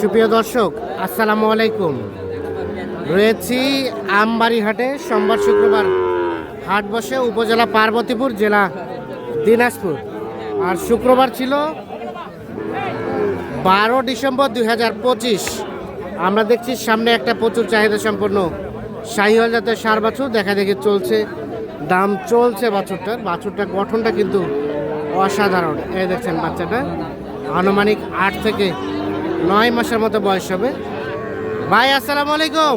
সুপ্রিয় দর্শক, আসসালামু আলাইকুম। রয়েছি আমবাড়ি হাটে সোমবার শুক্রবার। হাট বসে উপজেলা পার্বতীপুর, জেলা দিনাজপুর। আর শুক্রবার ছিল বারো ডিসেম্বর দুই হাজার পঁচিশ। আমরা দেখছি সামনে একটা প্রচুর চাহিদা সম্পন্ন শাহিওয়াল জাতের সার বাছুর। দেখা দেখি চলছে, দাম চলছে বাছুরটার। বাছুরটার গঠনটা কিন্তু অসাধারণ। এই দেখছেন বাচ্চাটা। আনুমানিক আট থেকে নয় মাসের মতো বয়স হবে। ভাই আসসালামু আলাইকুম।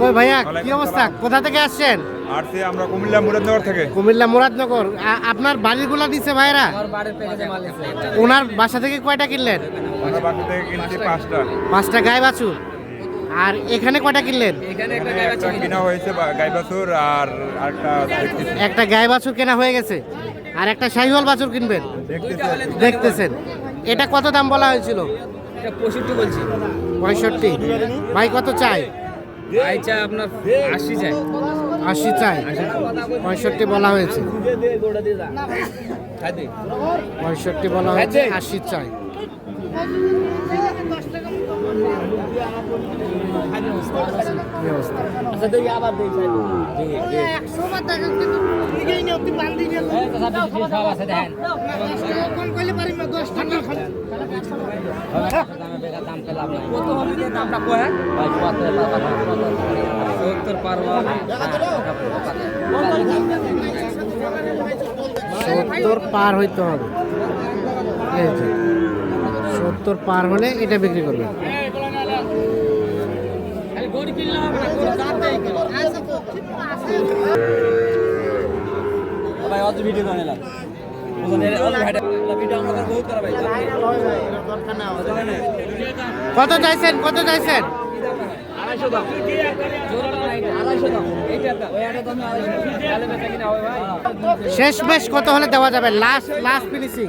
কই ভাইয়া কি অবস্থা? কোথা থেকে আসছেন? আসছি আমরা কুমিল্লা মুরাদনগর থেকে। কুমিল্লা মুরাদনগর। আপনার বাড়িগুলো ভাইরা ওনার বাসা থেকে কয়টা কিনলেন? পাঁচটা। গায়ে বাছুর আর এখানে কয়টা কিনলেন? হয়েছে বাছুর আর একটা গায়ে বাছুর কেনা হয়ে গেছে। আর একটা শাহিওয়াল বাছুর কিনবেন। দেখতেছি দেখতেছেন। এটা কত দাম বলা হয়েছিল? পঁয়ষট্টি বলছি। পঁয়ষট্টি। ভাই কত চাই? ভাই চাই আপনার আশি চাই। আশি চাই। পঁয়ষট্টি বলা হয়েছে। পঁয়ষট্টি বলা হয়েছে আশি চাই? সত্তর পারবা সত্তর পার হইতে হবে। সত্তর পার হলে এটা বিক্রি করবেন ভাই অত ভিডিও বানালাম ভিডিও আমাদের বহুত করা ভাই কত চাইছেন? কত চাইছেন? শেষ বেশ কত হলে দেওয়া যাবে? লাস্ট লাস্ট ফিনিশিং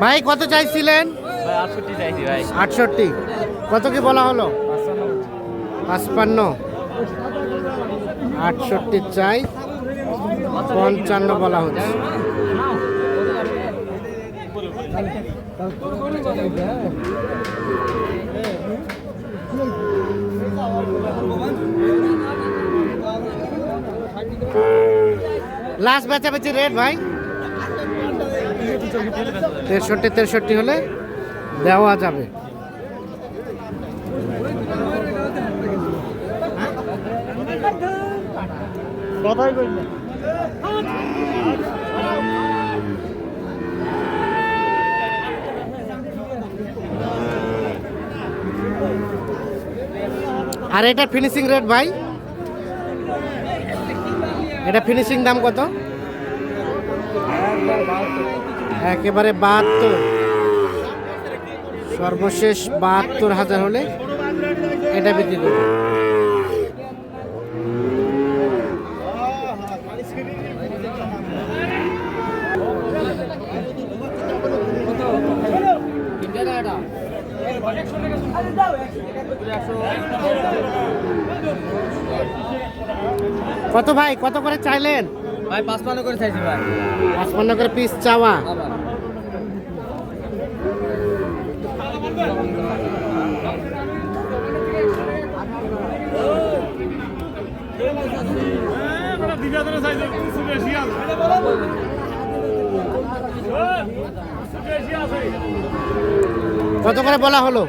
ভাই কত চাইছিলেন? আটষট্টি কত কি বলা হলো? পাঁচপান্ন। আটষট্টি চাই পঞ্চান্ন বলা হচ্ছে। লাস্ট বেচাবেচি রেট ভাই। তেষট্টি তেষট্টি হলে দেওয়া যাবে। আর এটা ফিনিশিং রেট ভাই? এটা ফিনিশিং দাম কত? একেবারে বাহাত্তর। সর্বশেষ বাহাত্তর হাজার হলে এটা বিক্রি করবে। কত ভাই কত করে চাইলেন? ভাই পাঁচপান্ন করে চাইছি ভাই। পাঁচপান্ন করে পিস চাওয়া। কত করে বলা হলো?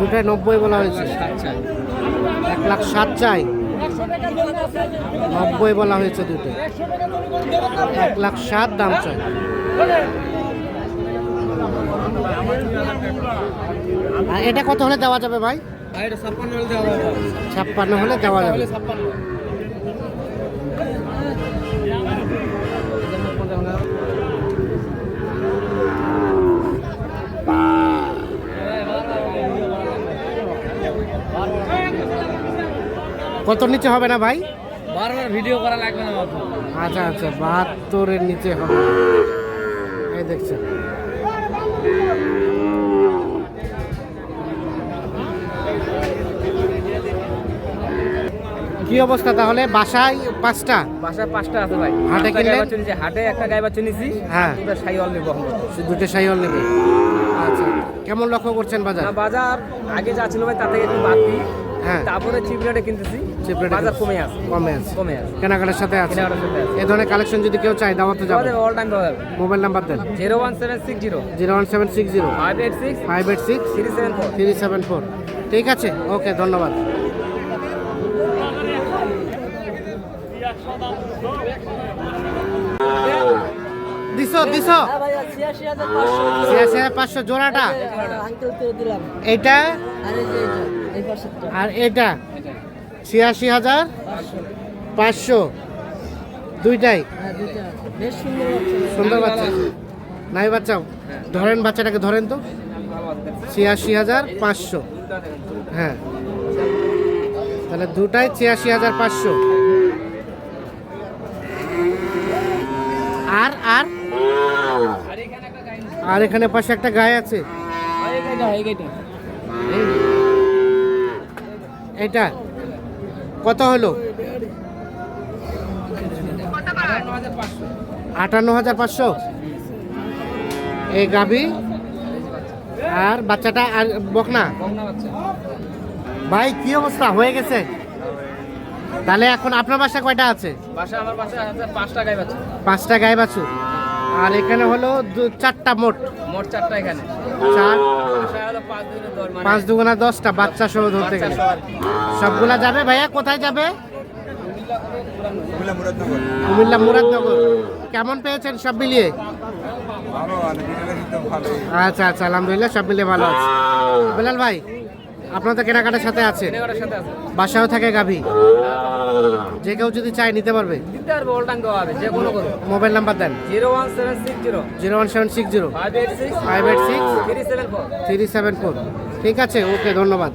দুটায় নব্বই বলা হয়েছে। চাই এক লাখ সাত চাই। নব্বই বলা হয়েছে দুটো। এক লাখ সাত দাম চাই। এটা কত হলে দেওয়া যাবে ভাই? ছাপ্পান্ন হলে দেওয়া যাবে। কত নিচে হবে না ভাই? বারবার ভিডিও করা লাগবে না আচ্ছা আচ্ছা বাহাত্তরের নিচে হবে। এই দেখছেন। কি অবস্থা তাহলে? বাসায় পাঁচটা? বাসায় পাঁচটা আছে ভাই। হাটে কিনলেন? গাই হাটে একটা গাই বাছুর নিছি হ্যাঁ। দুটো সাইওয়াল নিবো। দুটো সাইহল নেবে। আচ্ছা কেমন লক্ষ্য করছেন বাজার? বাজার আগে যা ছিল ভাই থেকে একটু দিই হ্যাঁ। তারপরে চিপ রেটে কিনতেছি। Cheap বাজার কমে আছে কমে আছে কমে আছে কেনাকাটার সাথে আছে এ ধরনের কালেকশন যদি কেউ চায় দাওয়াতে যাবে আমাদের অল টাইম পাওয়া যাবে মোবাইল নাম্বার দেন zero one seven six zero zero one seven six zero five eight six five eight six three seven four three seven four ঠিক আছে ওকে ধন্যবাদ দিছো দিছো ছিয়াশি হাজার পাঁচশো জোড়াটা এইটা আর এটা ছিয়াশি হাজার পাঁচশো। দুইটাই? সুন্দর বাচ্চা। নাই বাচ্চা? ধরেন বাচ্চাটাকে ধরেন তো। ছিয়াশি হাজার পাঁচশো। হ্যাঁ। তাহলে দুটাই ছিয়াশি হাজার পাঁচশো। আর আর? আর এখানে পাশে একটা গায়ে আছে। এটা কত হলো? আটান্ন হাজার পাঁচশো। এই গাভি আর বাচ্চাটা আর বকনা? ভাই কি অবস্থা? হয়ে গেছে? তাহলে এখন আপনার বাসা কয়টা আছে? বাসা আমার বাসা পাঁচটা গাই বাছুর। পাঁচটা গায়ে বাছু আর এখানে হলো দু- চারটা মোট। মোট চারটা এখানে। চার? পাঁচ মানে দুগুণা দশটা বাচ্চা সহ ধরতে বাচ্চা গেলে। সবগুলা যাবে ভাইয়া? কোথায় যাবে? কুমিল্লা মুরাদনগর। কেমন পেয়েছেন সব মিলিয়ে? ভালো আর বিকেলে কিন্তু ভালো। আচ্ছা আচ্ছা আলহামদুলিল্লাহ সব মিলিয়ে ভালো আছে। বেলাল ভাই আপনার তো কেনাকাটার সাথে আছে। বাসাও থাকে গাভি। যে কেউ যদি চাই নিতে পারবে? দিতে পারবে অল টাইম দেওয়া হবে যে কোনো করো মোবাইল নাম্বার দেন। Zero one seven six zero. Zero one seven six zero. Five eight six five eight six three seven four. Three seven four. ঠিক আছে ওকে ধন্যবাদ।